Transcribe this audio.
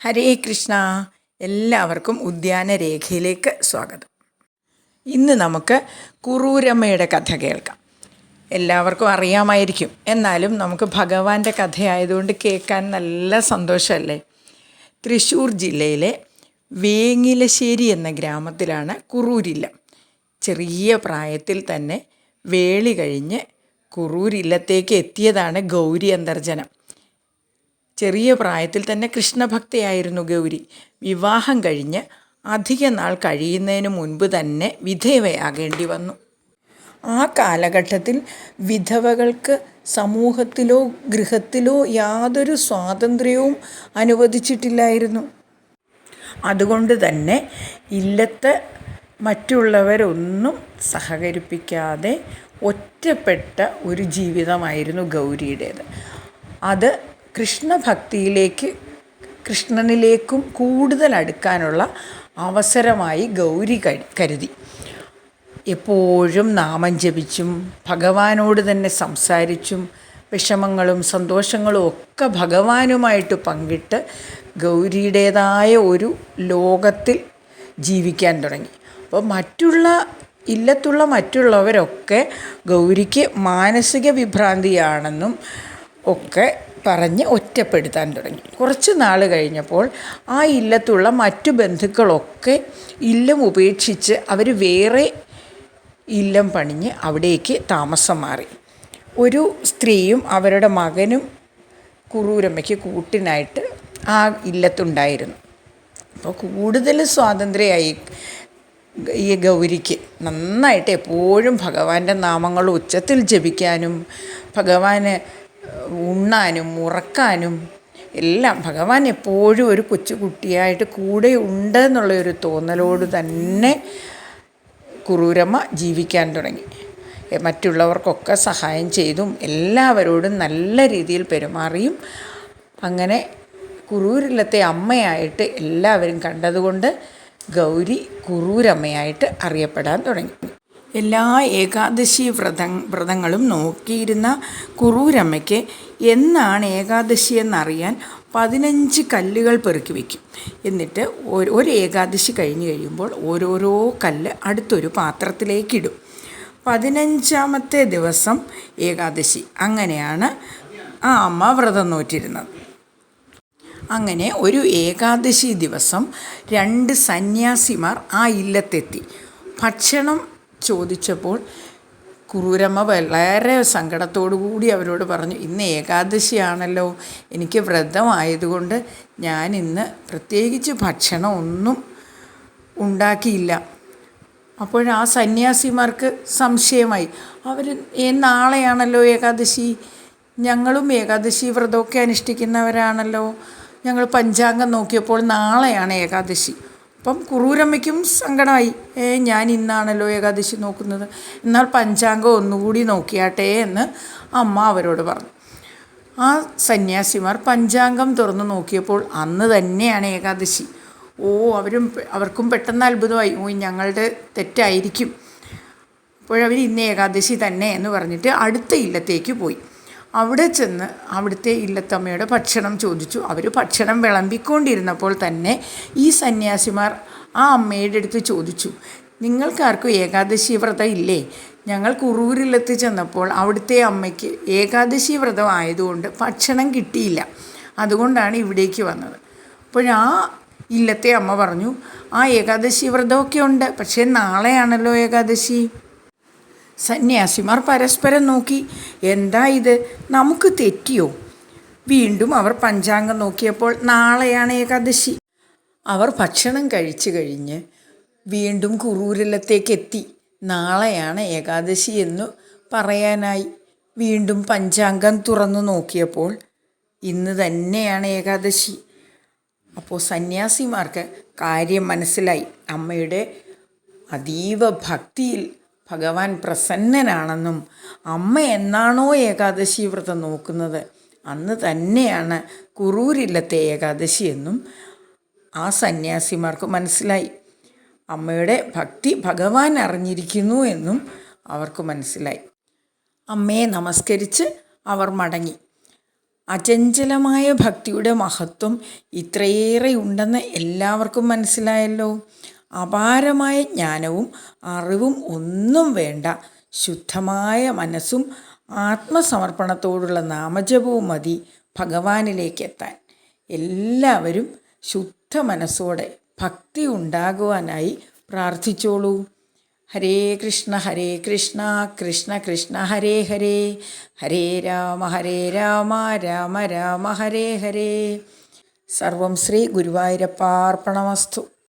ഹരേ കൃഷ്ണ. എല്ലാവർക്കും ഉദ്യാന രേഖയിലേക്ക് സ്വാഗതം. ഇന്ന് നമുക്ക് കുറൂരമ്മയുടെ കഥ കേൾക്കാം. എല്ലാവർക്കും അറിയാമായിരിക്കും. എന്നാലും നമുക്ക് ഭഗവാന്റെ കഥയായതുകൊണ്ട് കേൾക്കാൻ നല്ല സന്തോഷമല്ലേ? തൃശ്ശൂർ ജില്ലയിലെ വേങ്ങിലശ്ശേരി എന്ന ഗ്രാമത്തിലാണ് കുറൂരില്ലം. ചെറിയ പ്രായത്തിൽ തന്നെ വേളി കഴിഞ്ഞ് കുറൂരില്ലത്തേക്ക് എത്തിയതാണ് ഗൗരി അന്തർജനം ചെറിയ പ്രായത്തിൽ തന്നെ കൃഷ്ണഭക്തയായിരുന്നു ഗൗരി. വിവാഹം കഴിഞ്ഞ് അധിക നാൾ കഴിയുന്നതിന് മുൻപ് തന്നെ വിധേവയാകേണ്ടി വന്നു. ആ കാലഘട്ടത്തിൽ വിധവകൾക്ക് സമൂഹത്തിലോ ഗൃഹത്തിലോ യാതൊരു സ്വാതന്ത്ര്യവും അനുവദിച്ചിട്ടില്ലായിരുന്നു. അതുകൊണ്ട് തന്നെ ഇല്ലത്ത് മറ്റുള്ളവരൊന്നും സഹകരിപ്പിക്കാതെ ഒറ്റപ്പെട്ട ഒരു ജീവിതമായിരുന്നു ഗൗരിയുടേത്. അത് കൃഷ്ണഭക്തിയിലേക്ക് കൃഷ്ണനിലേക്കും കൂടുതൽ അടുക്കാനുള്ള അവസരമായി ഗൗരി കരുതി. എപ്പോഴും നാമം ജപിച്ചും ഭഗവാനോട് തന്നെ സംസാരിച്ചും വിഷമങ്ങളും സന്തോഷങ്ങളും ഒക്കെ ഭഗവാനുമായിട്ട് പങ്കിട്ട് ഗൗരിയുടേതായ ഒരു ലോകത്തിൽ ജീവിക്കാൻ തുടങ്ങി. അപ്പോൾ മറ്റുള്ള ഇല്ലത്തുള്ള മറ്റുള്ളവരൊക്കെ ഗൗരിക്ക് മാനസിക വിഭ്രാന്തിയാണെന്നും ഒക്കെ പറഞ്ഞ് ഒറ്റപ്പെടുത്താൻ തുടങ്ങി. കുറച്ച് നാൾ കഴിഞ്ഞപ്പോൾ ആ ഇല്ലത്തുള്ള മറ്റു ബന്ധുക്കളൊക്കെ ഇല്ലം ഉപേക്ഷിച്ച് അവർ വേറെ ഇല്ലം പണിഞ്ഞ് അവിടേക്ക് താമസം മാറി. ഒരു സ്ത്രീയും അവരുടെ മകനും കുറൂരമ്മയ്ക്ക് കൂട്ടിനായിട്ട് ആ ഇല്ലത്തുണ്ടായിരുന്നു. അപ്പോൾ കൂടുതൽ സ്വാതന്ത്ര്യമായി ഈ ഗൗരിക്ക് നന്നായിട്ട് എപ്പോഴും ഭഗവാന്റെ നാമങ്ങൾ ഉച്ചത്തിൽ ജപിക്കാനും ഭഗവാന് ഉണ്ണാനും ഉറക്കാനും എല്ലാം ഭഗവാൻ എപ്പോഴും ഒരു കൊച്ചുകുട്ടിയായിട്ട് കൂടെ ഉണ്ട് എന്നുള്ളൊരു തോന്നലോട് തന്നെ കുറൂരമ്മ ജീവിക്കാൻ തുടങ്ങി. മറ്റുള്ളവർക്കൊക്കെ സഹായം ചെയ്തും എല്ലാവരോടും നല്ല രീതിയിൽ പെരുമാറിയും. അങ്ങനെ കുറൂരിലത്തെ അമ്മയായിട്ട് എല്ലാവരും കണ്ടതുകൊണ്ട് ഗൗരി കുറൂരമ്മയായിട്ട് അറിയപ്പെടാൻ തുടങ്ങി. എല്ലാ ഏകാദശി വ്രത വ്രതങ്ങളും നോക്കിയിരുന്ന കുറൂരമ്മയ്ക്ക് എന്നാണ് ഏകാദശി എന്നറിയാൻ പതിനഞ്ച് കല്ലുകൾ പെറുക്കി വയ്ക്കും എന്നിട്ട് ഒരു ഏകാദശി കഴിഞ്ഞ് കഴിയുമ്പോൾ ഓരോരോ കല്ല് അടുത്തൊരു പാത്രത്തിലേക്കിടും പതിനഞ്ചാമത്തെ ദിവസം ഏകാദശി. അങ്ങനെയാണ് ആ അമ്മ വ്രതം നോറ്റിരുന്നത്. അങ്ങനെ ഒരു ഏകാദശി ദിവസം രണ്ട് സന്യാസിമാർ ആ ഇല്ലത്തെത്തി. ഭക്ഷണം ചോദിച്ചപ്പോൾ കുറൂരമ്മ വളരെ കൂടി അവരോട് പറഞ്ഞു ഇന്ന് ഏകാദശിയാണല്ലോ എനിക്ക് വ്രതമായതുകൊണ്ട് ഞാൻ ഇന്ന് പ്രത്യേകിച്ച് ഭക്ഷണം ഒന്നും ഉണ്ടാക്കിയില്ല. അപ്പോൾ ആ സന്യാസിമാർക്ക് സംശയമായി അവർ നാളെയാണല്ലോ ഏകാദശി? ഞങ്ങളും ഏകാദശി വ്രതമൊക്കെ അനുഷ്ഠിക്കുന്നവരാണല്ലോ. ഞങ്ങൾ പഞ്ചാംഗം നോക്കിയപ്പോൾ നാളെയാണ് ഏകാദശി. അപ്പം കുറൂരമ്മയ്ക്കും സങ്കടമായി. ഏ ഞാൻ ഇന്നാണല്ലോ ഏകാദശി നോക്കുന്നത്. എന്നാൽ പഞ്ചാംഗം ഒന്നുകൂടി നോക്കിയാട്ടെ എന്ന് അമ്മ അവരോട് പറഞ്ഞു. ആ സന്യാസിമാർ പഞ്ചാംഗം തുറന്നു നോക്കിയപ്പോൾ അന്ന് തന്നെയാണ് ഏകാദശി. ഓ അവരും അവർക്കും പെട്ടെന്ന് അത്ഭുതമായി. ഓ ഞങ്ങളുടെ തെറ്റായിരിക്കും. അപ്പോഴവർ ഇന്ന് ഏകാദശി തന്നെ എന്ന് പറഞ്ഞിട്ട് അടുത്ത ഇല്ലത്തേക്ക് പോയി. അവിടെ ചെന്ന് അവിടുത്തെ ഇല്ലത്തമ്മയുടെ ഭക്ഷണം ചോദിച്ചു. അവർ ഭക്ഷണം വിളമ്പിക്കൊണ്ടിരുന്നപ്പോൾ തന്നെ ഈ സന്യാസിമാർ ആ അമ്മയുടെ അടുത്ത് ചോദിച്ചു നിങ്ങൾക്കാർക്കും ഏകാദശി വ്രതം ഇല്ലേ? ഞങ്ങൾ കുറൂരിലെത്തി ചെന്നപ്പോൾ അവിടുത്തെ അമ്മയ്ക്ക് ഏകാദശി വ്രതം ആയതുകൊണ്ട് ഭക്ഷണം കിട്ടിയില്ല. അതുകൊണ്ടാണ് ഇവിടേക്ക് വന്നത്. അപ്പോഴാ ഇല്ലത്തെ അമ്മ പറഞ്ഞു ആ ഏകാദശി വ്രതമൊക്കെ ഉണ്ട് പക്ഷേ നാളെയാണല്ലോ ഏകാദശി. സന്യാസിമാർ പരസ്പരം നോക്കി എന്താ ഇത്? നമുക്ക് തെറ്റിയോ? വീണ്ടും അവർ പഞ്ചാംഗം നോക്കിയപ്പോൾ നാളെയാണ് ഏകാദശി. അവർ ഭക്ഷണം കഴിച്ചു കഴിഞ്ഞ് വീണ്ടും കുറൂരിലത്തേക്ക് എത്തി നാളെയാണ് ഏകാദശി എന്ന് പറയാനായി. വീണ്ടും പഞ്ചാംഗം തുറന്നു നോക്കിയപ്പോൾ ഇന്ന് തന്നെയാണ് ഏകാദശി. അപ്പോൾ സന്യാസിമാർക്ക് കാര്യം മനസ്സിലായി. അമ്മയുടെ അതീവ ഭക്തിയിൽ ഭഗവാൻ പ്രസന്നനാണെന്നും അമ്മ എന്നാണോ ഏകാദശി വ്രതം നോക്കുന്നത്? അന്ന് തന്നെയാണ് കുറൂരില്ലത്തെ ഏകാദശി എന്നും ആ സന്യാസിമാർക്ക് മനസ്സിലായി. അമ്മയുടെ ഭക്തി ഭഗവാൻ അറിഞ്ഞിരിക്കുന്നു എന്നും അവർക്ക് മനസ്സിലായി. അമ്മയെ നമസ്കരിച്ച് അവർ മടങ്ങി. അചഞ്ചലമായ ഭക്തിയുടെ മഹത്വം ഇത്രയേറെ ഉണ്ടെന്ന് എല്ലാവർക്കും മനസ്സിലായല്ലോ. അപാരമായ ജ്ഞാനവും അറിവും ഒന്നും വേണ്ട. ശുദ്ധമായ മനസ്സും ആത്മസമർപ്പണത്തോടുള്ള നാമജപവും മതി ഭഗവാനിലേക്ക് എത്താൻ എല്ലാവരും ശുദ്ധ മനസ്സോടെ ഭക്തി ഉണ്ടാകുവാനായി പ്രാർത്ഥിച്ചോളൂ. ഹരേ കൃഷ്ണ ഹരേ കൃഷ്ണ കൃഷ്ണ കൃഷ്ണ ഹരേ ഹരേ. ഹരേ രാമ ഹരേ രാമ രാമ രാമ ഹരേ ഹരേ. സർവം ശ്രീ ഗുരുവായൂരപ്പാർപ്പണമസ്തു